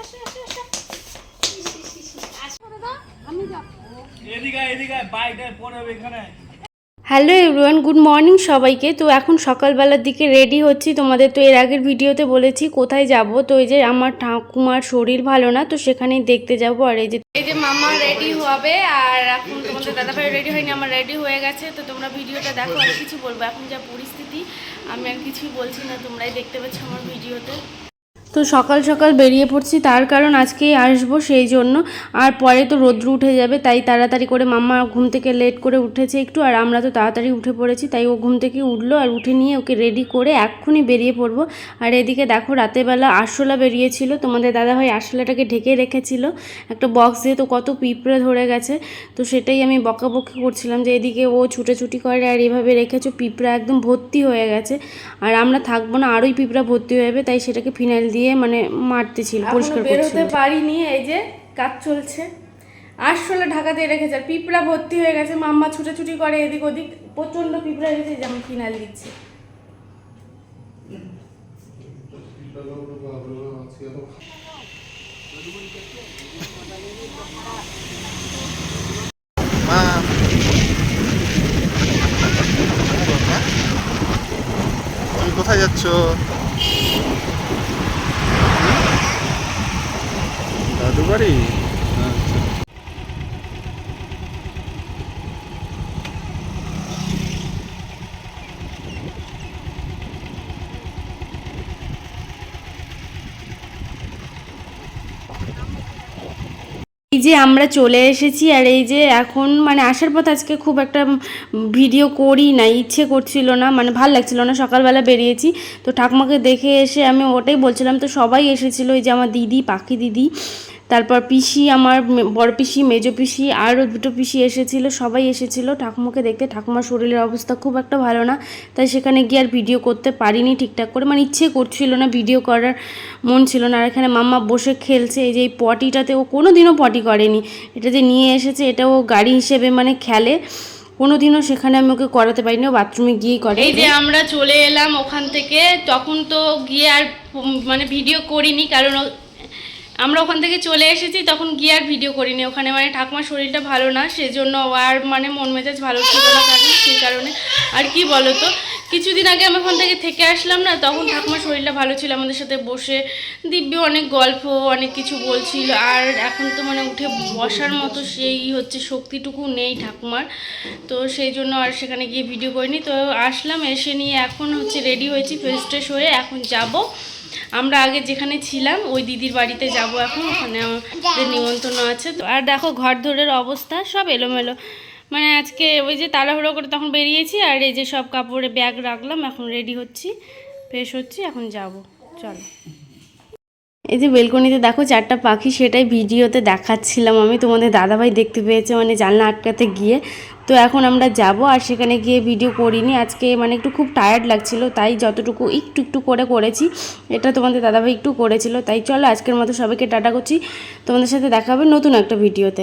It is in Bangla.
আসো আসো আসো আসো হ্যালো এভরিওয়ান গুড মর্নিং সবাইকে। তো এখন সকালবেলার দিকে রেডি হচ্ছি তোমাদের। তো এর আগের ভিডিওতে বলেছি কোথায় যাব। তো এই যে আমার ঠাকুমার শরীর ভালো না তো সেখানেই দেখতে যাব। আর এই যে এই যে মামা রেডি হবে আর এখন তোমাদের দাদাভাই রেডি হয়নি আমার রেডি হয়ে গেছে। তো তোমরা ভিডিওটা দেখো আর কিছু বলব। এখন যা পরিস্থিতি আমি আর কিছুই বলছি না তোমরাই দেখতে পাচ্ছ আমার ভিডিওতে। তো সকাল সকাল বেরিয়ে পড়ছি, তার কারণ আজকেই আসব সেই জন্য। আর পরে তো রোদ্র উঠে যাবে, তাই তাড়াতাড়ি করে মাম্মা ঘুম থেকে লেট করে উঠেছে একটু, আর আমরা তো তাড়াতাড়ি উঠে পড়েছি, তাই ও ঘুম থেকে উঠল আর উঠে নিয়ে ওকে রেডি করে এক্ষুনি বেরিয়ে পড়ব। আর এদিকে দেখো রাতেরবেলা আরশোলা বেরিয়েছিল, তোমাদের দাদা দাদাভাই আরশোলাটাকে ঢেকে রেখেছিল। একটা বক্স দিয়ে তো কত পিঁপড়ে ধরে গেছে, তো সেটাই আমি বকাবকি করছিলাম যে এদিকে ও ছুটোছুটি করে আর এভাবে রেখেছো, পিঁপড়া একদম ভর্তি হয়ে গেছে। আর আমরা থাকব না, আরোই পিঁপড়া ভর্তি হয়ে যাবে, তাই সেটাকে ফিনাইল দিয়ে মানে মারতেছিল পরিষ্কার করতে পারিনি এই যে কাজ চলছে। আরশোলা ঢাকাতে দিয়ে রেখেছে আর পিঁপড়া ভর্তি হয়ে গেছে মাম্মা ছুটোছুটি করে এদিক ওদিক প্রচণ্ড পিঁপড়া গেছে যেমন ফিনাইল দিচ্ছে। মা কোথায় যাচ্ছ? দাদু বাড়ি আচ্ছা এই যে আমরা চলে এসেছি আর এই যে এখন মানে আসার পথে আজকে খুব একটা ভিডিও করি না, ইচ্ছে করছিল না মানে ভালো লাগছিল না, সকালবেলা বেরিয়েছি। তো ঠাকুমাকে দেখে এসে আমি ওটাই বলছিলাম, তো সবাই এসেছিল, এই যে আমার দিদি, পাখি দিদি তারপর পিসি আমার বড় পিসি, মেজো পিসি, আরও দুটো পিসি এসেছিল, সবাই এসেছিল। ঠাকুমাকে দেখতে, ঠাকুমার শরীরের অবস্থা খুব একটা ভালো না, তাই সেখানে গিয়ে আর ভিডিও করতে পারিনি ঠিকঠাক করে। মানে ইচ্ছে করছিল না, ভিডিও করার মন ছিল না। আর এখানে মাম্মা বসে খেলছে, এই যে এই পটিটাতে ও কোনো দিনও পটি করেনি। এটা যে নিয়ে এসেছে এটা ও গাড়ি হিসেবে মানে খেলে। কোনোদিনও সেখানে আমি ওকে করাতে পারিনি, ও বাথরুমে গিয়েই করে। এই যে আমরা চলে এলাম ওখান থেকে, তখন তো গিয়ে আর মানে ভিডিও করিনি, কারণ আমরা ওখান থেকে চলে এসেছি, তখন গিয়ে আর ভিডিও করিনি। ওখানে মানে ঠাকুমার শরীরটা ভালো না, সেজন্য আর মানে মন মেজাজ ভালো ছিল না কারণ, সেই কারণে। আর কি বলো তো কিছুদিন আগে আমি ওখান থেকে থেকে আসলাম না, তখন ঠাকুমার শরীরটা ভালো ছিল, আমাদের সাথে বসে দিব্যি অনেক গল্প, অনেক কিছু বলছিল। আর এখন তো মানে উঠে বসার মতো সেই হচ্ছে শক্তিটুকু নেই ঠাকুমার। তো সেই জন্য আর সেখানে গিয়ে ভিডিও করিনি। তো আসলাম, এসে নিয়ে এখন হচ্ছে রেডি হয়েছি ফ্রেশ ট্রেশ হয়ে এখন যাব। আমরা আগে যেখানে ছিলাম, ওই দিদির বাড়িতে যাব এখন, ওখানে আমাদের নিমন্ত্রণ আছে। আর দেখো, ঘর ধরের অবস্থা, সব এলোমেলো। মানে আজকে ওই যে তাড়াহুড়ো করে তখন বেরিয়েছি, আর এই যে সব কাপড়ে ব্যাগ রাখলাম, এখন রেডি হচ্ছি ফ্রেশ হচ্ছি, এখন যাব। চলো। এই যে বেলকনিতে দেখো চারটা পাখি, সেটাই ভিডিওতে দেখাচ্ছিলাম আমি। তোমাদের দাদাভাই দেখতে পেয়েছে মানে জানলা আটকাতে গিয়ে। তো এখন আমরা যাব, আর সেখানে গিয়ে ভিডিও করিনি। আজকে মানে একটু খুব টায়ার্ড লাগছিল, তাই যতটুকু একটু একটু করে করেছি, এটা তোমাদের দাদাভাই একটু করেছিল। তাই চলো আজকের মতো সবাইকে টাটা করছি। তোমাদের সাথে দেখাবে নতুন একটা ভিডিওতে